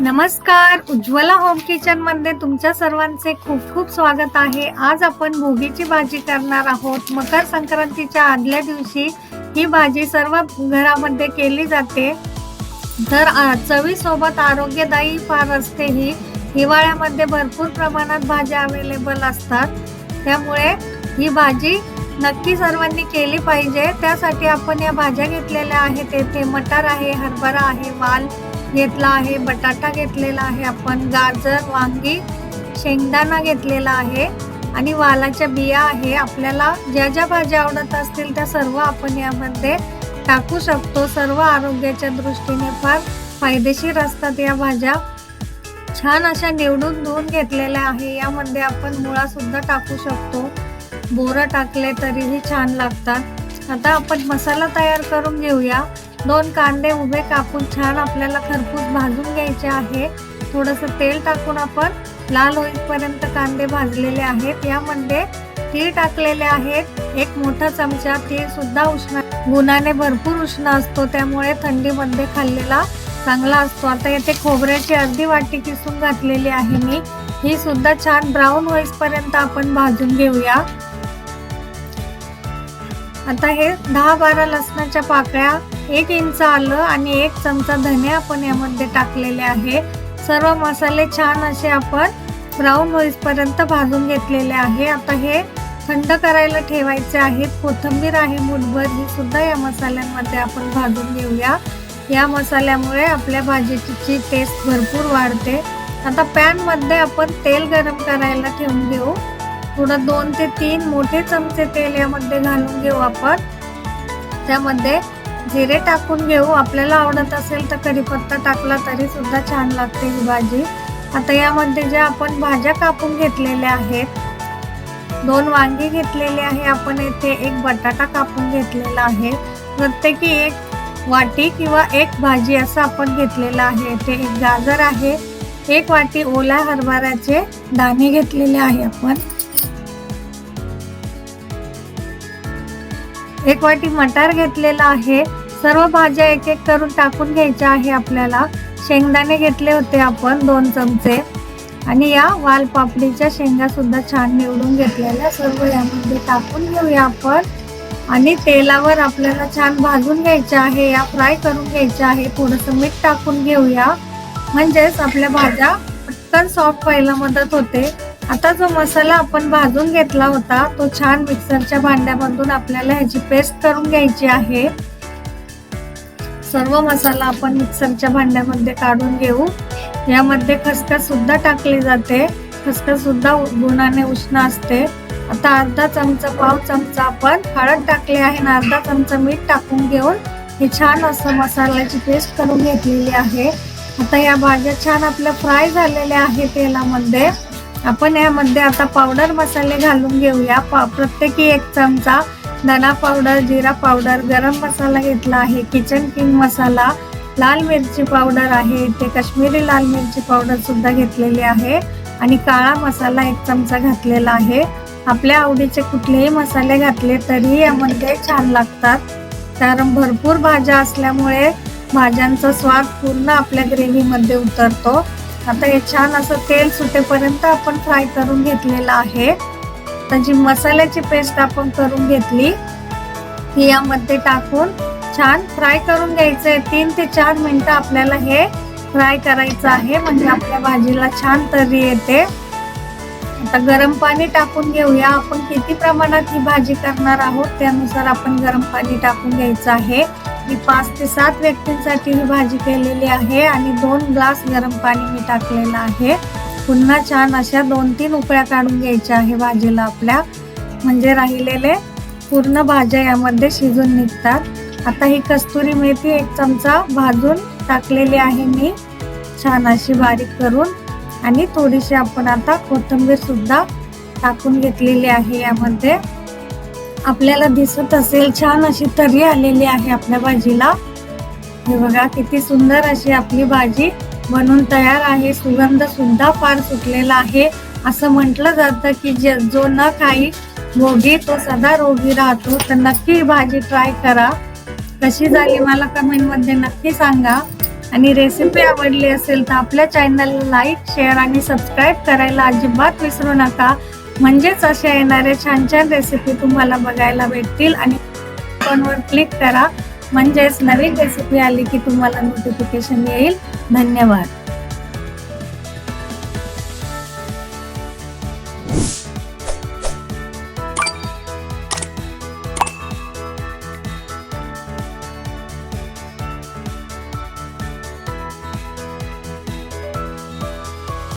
नमस्कार. उज्ज्वला होम किचनमध्ये तुमच्या सर्वांचे खूप खूप स्वागत आहे. आज आपण भोगीची भाजी करणार आहोत. मकर संक्रांतीच्या आदल्या दिवशी ही भाजी सर्व घरामध्ये केली जाते. तर चवीसोबत आरोग्यदायी फार असते ही. हिवाळ्यामध्ये भरपूर प्रमाणात भाज्या अवेलेबल असतात. त्यामुळे ही भाजी नक्की सर्वांनी केली पाहिजे. त्यासाठी आपण या भाज्या घेतलेल्या आहेत. येथे मटार आहे हरभरा आहे वाल घेतला आहे बटाटा घेतलेला आहे आपण गाजर वांगी शेंगदाणा घेतलेला आहे आणि वालाच्या बिया आहे. आपल्याला ज्या ज्या भाज्या आवडत असतील त्या सर्व आपण यामध्ये टाकू शकतो. सर्व आरोग्याच्या दृष्टीने फार फायदेशीर असतात या भाज्या. छान अशा निवडून धुवून घेतलेल्या आहे. यामध्ये आपण मुळासुद्धा टाकू शकतो. बोरं टाकले तरीही छान लागतात. आता आपण मसाला तयार करून घेऊया. दोन कांदे उभे कापून छान आपल्याला खरपूस भाजून घ्यायचे आहे. थोडंसं तेल टाकून आपण लाल होईपर्यंत कांदे भाजलेले आहेत. यामध्ये तीळ टाकलेले आहेत. एक मोठा चमचा तीळ सुद्धा उष्ण गुणाने भरपूर उष्ण असतो त्यामुळे थंडीमध्ये खाल्लेला चांगला असतो. आता येथे खोबऱ्याची अर्धी वाटी किसून घातलेली आहे मी. ही सुद्धा छान ब्राऊन होईपर्यंत आपण भाजून घेऊया. आता हे दहा बारा लसणाच्या पाकळ्या एक इंच आलं आणि एक चमचा धने आपण यामध्ये टाकलेले आहे. सर्व मसाले छान असे आपण ब्राऊन होईपर्यंत भाजून घेतलेले आहे. आता हे थंड करायला ठेवायचे आहेत. कोथिंबीर आहे मुठभर. ही सुद्धा या मसाल्यांमध्ये आपण भाजून घेऊया. या मसाल्यामुळे आपल्या भाजीची टेस्ट भरपूर वाढते. आता पॅनमध्ये आपण तेल गरम करायला ठेवून घेऊ. थोडं दोन ते तीन मोठे चमचे तेल यामध्ये घालून घेऊ आपण. त्यामध्ये जिरे टाकून घेऊ. आपल्याला आवडत असेल तर कढीपत्ता टाकला तरी सुद्धा छान लागते ही भाजी. आता यामध्ये ज्या आपण भाज्या कापून घेतलेल्या आहेत दोन वांगी घेतलेले आहे. आपण येथे एक बटाटा कापून घेतलेला आहे. प्रत्येकी एक वाटी किंवा एक भाजी असं आपण घेतलेलं आहे. येथे एक गाजर आहे. एक वाटी ओल्या हरभऱ्याचे दाणे घेतलेले आहे आपण. एक वाटी मटार घेतलेला आहे. सर्व भाज्या एक एक करून टाकून घ्यायच्या आहे आपल्याला. शेंगदाणे घेतले होते आपण दोन चमचे. आणि या वाल पापडीच्या शेंगा सुद्धा छान निवडून घेतलेल्या सर्व यामध्ये टाकून घेऊया आपण. आणि तेलावर आपल्याला छान भाजून घ्यायच्या आहे या फ्राय करून घ्यायच्या आहे. थोडंसं मीठ टाकून घेऊया. म्हणजेच आपल्या भाज्या पटकन सॉफ्ट व्हायला मदत होते. आता जो मसाला आपण भाजून घेतला होता तो छान मिक्सरच्या भांड्यामधून आपल्याला ह्याची पेस्ट करून घ्यायची आहे. सर्व मसाला आपण मिक्सरच्या भांड्यामध्ये काढून घेऊ. यामध्ये खसखस सुद्धा टाकली जाते. खसखस सुद्धा गुणाने उष्ण असते. आता अर्धा चमचा पाव चमचा आपण हळद टाकली आहे आणि अर्धा चमचा मीठ टाकून घेऊन हे छान असं मसाल्याची पेस्ट करून घेतलेली आहे. आता या भाज्या छान आपल्या फ्राय झालेल्या आहे तेलामध्ये. आपण यामध्ये आता पावडर मसाले घालून घेऊया. पा प्रत्येकी एक चमचा धना पावडर जिरा पावडर गरम मसाला घेतला आहे. किचन किंग मसाला लाल मिरची पावडर आहे. इथे काश्मीरी लाल मिरची पावडर सुद्धा घेतलेली आहे. आणि काळा मसाला एक चमचा घातलेला आहे. आपल्या आवडीचे कुठलेही मसाले घातले तरीही यामध्ये छान लागतात. कारण भरपूर भाज्या असल्यामुळे भाज्यांचा स्वाद पूर्ण आपल्या ग्रेव्हीमध्ये उतरतो. आता हे छान असं तेल सुटेपर्यंत आपण फ्राय करून घेतलेलं आहे. आता जी मसाल्याची पेस्ट आपण करून घेतली ती यामध्ये टाकून छान फ्राय करून घ्यायचं आहे. तीन ते चार मिनटं आपल्याला हे फ्राय करायचं आहे. म्हणजे आपल्या भाजीला छान तरी येते. आता गरम पाणी टाकून घेऊया. आपण किती प्रमाणात ही भाजी करणार आहोत त्यानुसार आपण गरम पाणी टाकून घ्यायचं आहे. मी पाच ते सात व्यक्तींसाठी ही भाजी केलेली आहे आणि दोन ग्लास गरम पाणी मी टाकलेलं आहे. पुन्हा छान अशा दोन तीन उकळ्या काढून घ्यायच्या आहे भाजीला आपल्या. म्हणजे राहिलेले पूर्ण भाज्या यामध्ये शिजून निघतात. आता ही कस्तुरी मेथी एक चमचा भाजून टाकलेली आहे मी. छान अशी बारीक करून. आणि थोडीशी आपण आता कोथिंबीर सुद्धा टाकून घेतलेली आहे यामध्ये. आपल्याला दिसत असेल छान अशी तर्री आलेली आहे आपल्या भाजीला. हे बघा किती सुंदर अशी आपली भाजी म्हणून तयार आहे. सुगंध सुद्धा फार सुटलेला आहे. असं म्हटलं जातं की जे जो न खाई भोगी तो सदा रोगी राहतो. तर नक्की ही भाजी ट्राय करा. कशी झाली मला कमेंटमध्ये नक्की सांगा. आणि रेसिपी आवडली असेल तर आपल्या चॅनलला लाईक शेअर आणि सबस्क्राईब करायला अजिबात विसरू नका. म्हणजेच अशा येणाऱ्या छान छान रेसिपी तुम्हाला बघायला भेटतील. आणि फोनवर क्लिक करा. म्हणजेच नवीन रेसिपी आली की तुम्हाला नोटिफिकेशन येईल. धन्यवाद.